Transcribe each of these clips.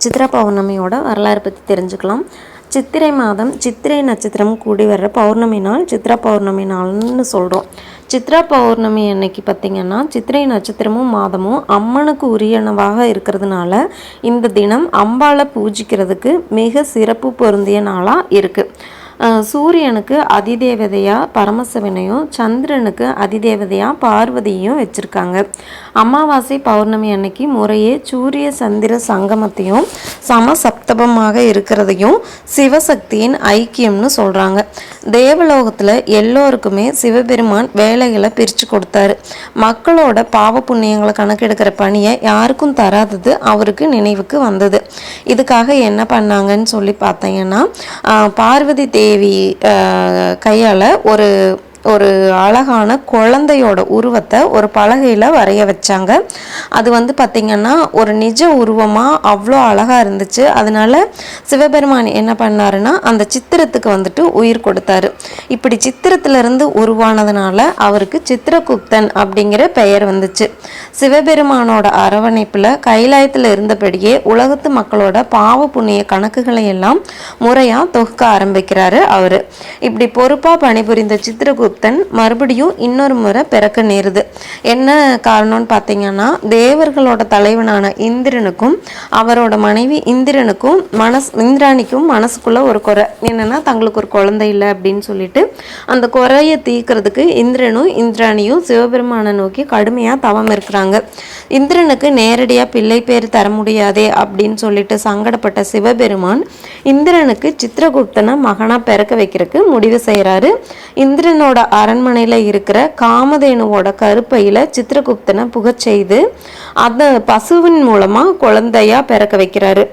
சித்ரா பௌர்ணமியோட வரலாறு பற்றி தெரிஞ்சுக்கலாம். சித்திரை மாதம் சித்திரை நட்சத்திரம் கூடி வர்ற பௌர்ணமி நாள் சித்ரா பௌர்ணமி நாள்னு சொல்கிறோம் சித்ரா பௌர்ணமி அன்னைக்கு பார்த்திங்கன்னா சித்திரை நட்சத்திரமும் மாதமும் அம்மனுக்கு உரியனவாக இருக்கிறதுனால இந்த தினம் அம்பாளை பூஜிக்கிறதுக்கு மிக சிறப்பு பொருந்திய நாளாக இருக்குது சூரியனுக்கு அதிதேவதையாக பரமசிவனையும் சந்திரனுக்கு அதிதேவதையாக பார்வதியும் வச்சுருக்காங்க. அமாவாசை பௌர்ணமி அன்னைக்கு முறையே சூரிய சந்திர சங்கமத்தையும் சமசப்தபமாக இருக்கிறதையும் சிவசக்தியின் ஐக்கியம்னு சொல்கிறாங்க தேவலோகத்தில் எல்லோருக்குமே சிவபெருமான் வேலைகளை பிரித்து கொடுத்தாரு. மக்களோட பாவ புண்ணியங்களை கணக்கெடுக்கிற பணியை யாருக்கும் தராதது அவருக்கு நினைவுக்கு வந்தது. இதுக்காக என்ன பண்ணாங்கன்னு சொல்லி பார்த்தீங்கன்னா பார்வதி தே தேவி கையால் ஒரு ஒரு அழகான குழந்தையோட உருவத்தை ஒரு பலகையில் வரைய வச்சாங்க. அது வந்து பார்த்திங்கன்னா ஒரு நிஜ உருவமாக அவ்வளோ அழகாக இருந்துச்சு. அதனால் சிவபெருமான் என்ன பண்ணாருன்னா அந்த சித்திரத்துக்கு வந்துட்டு உயிர் கொடுத்தாரு. இப்படி சித்திரத்திலிருந்து உருவானதுனால அவருக்கு சித்திரகுப்தன் அப்படிங்கிற பெயர் வந்துச்சு. சிவபெருமானோட அரவணைப்பில் கைலாயத்தில் இருந்தபடியே உலகத்து மக்களோட பாவ புண்ணிய கணக்குகளை எல்லாம் முறையாக தொகுக்க ஆரம்பிக்கிறாரு அவர். இப்படி பொறுப்பாக பணிபுரிந்த சித்திரகுப்தன் புத்தன் மறுபடியும் இன்னொரு முறை பிறக்க நேருது. என்ன காரணம்னு பார்த்தீங்கன்னா தேவர்களோட தலைவனான இந்திரனுக்கும் அவரோட மனைவி இந்திரனுக்கும் மனஸ் இந்திராணிக்கும் மனசுக்குள்ள ஒரு குறை. என்னன்னா தங்களுக்கு ஒரு குழந்தை இல்லை அப்படின்னு சொல்லிட்டு அந்த குறையை தீக்கிறதுக்கு இந்திரனும் இந்திராணியும் சிவபெருமானை நோக்கி கடுமையாக தவம் இருக்கிறாங்க. இந்திரனுக்கு நேரடியாக பிள்ளை பேர் தர முடியாதே அப்படின்னு சொல்லிட்டு சங்கடப்பட்ட சிவபெருமான் இந்திரனுக்கு சித்திரகுப்தனை மகனாக பிறக்க வைக்கிறதுக்கு முடிவு செய்கிறாரு இந்திரனோட அரண்மனையில் இருக்கிற காமதேனுவோட கருப்பையில் சித்திரகுப்தனை புகச் செய்து அந்த பசுவின் மூலமாக குழந்தையா பிறக்க வைக்கிறாரு.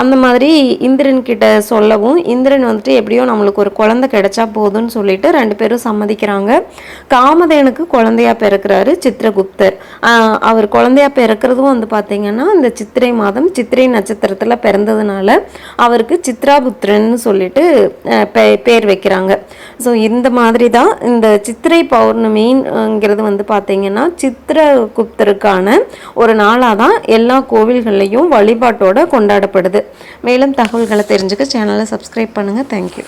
அந்த மாதிரி இந்திரன் கிட்ட சொல்லவும் இந்திரன் வந்துட்டு எப்படியோ நம்மளுக்கு ஒரு குழந்தை கிடைச்சா போதும்னு சொல்லிட்டு ரெண்டு பேரும் சம்மதிக்கிறாங்க. காமதேனுக்கு குழந்தையா பிறக்கிறாரு சித்திரகுப்தர். அவர் குழந்தையா பிறக்கிறதும் வந்து பார்த்தீங்கன்னா இந்த சித்திரை மாதம் சித்திரை நட்சத்திரத்தில் பிறந்ததுனால அவருக்கு சித்ராபுத்திரன்னு சொல்லிட்டு பேர் வைக்கிறாங்க. ஸோ இந்த மாதிரி தான் இந்த சித்திரை பௌர்ணமிங்கிறது வந்து பார்த்தீங்கன்னா சித்திரகுப்தருக்கான ஒரு நாளாக தான் எல்லா கோவில்கள்லையும் வழிபாட்டோடு கொண்டாடப்படுது. மேலும் தகவல்களை தெரிஞ்சுக்க சேனலை சப்ஸ்கிரைப் பண்ணுங்கள் தேங்க்யூ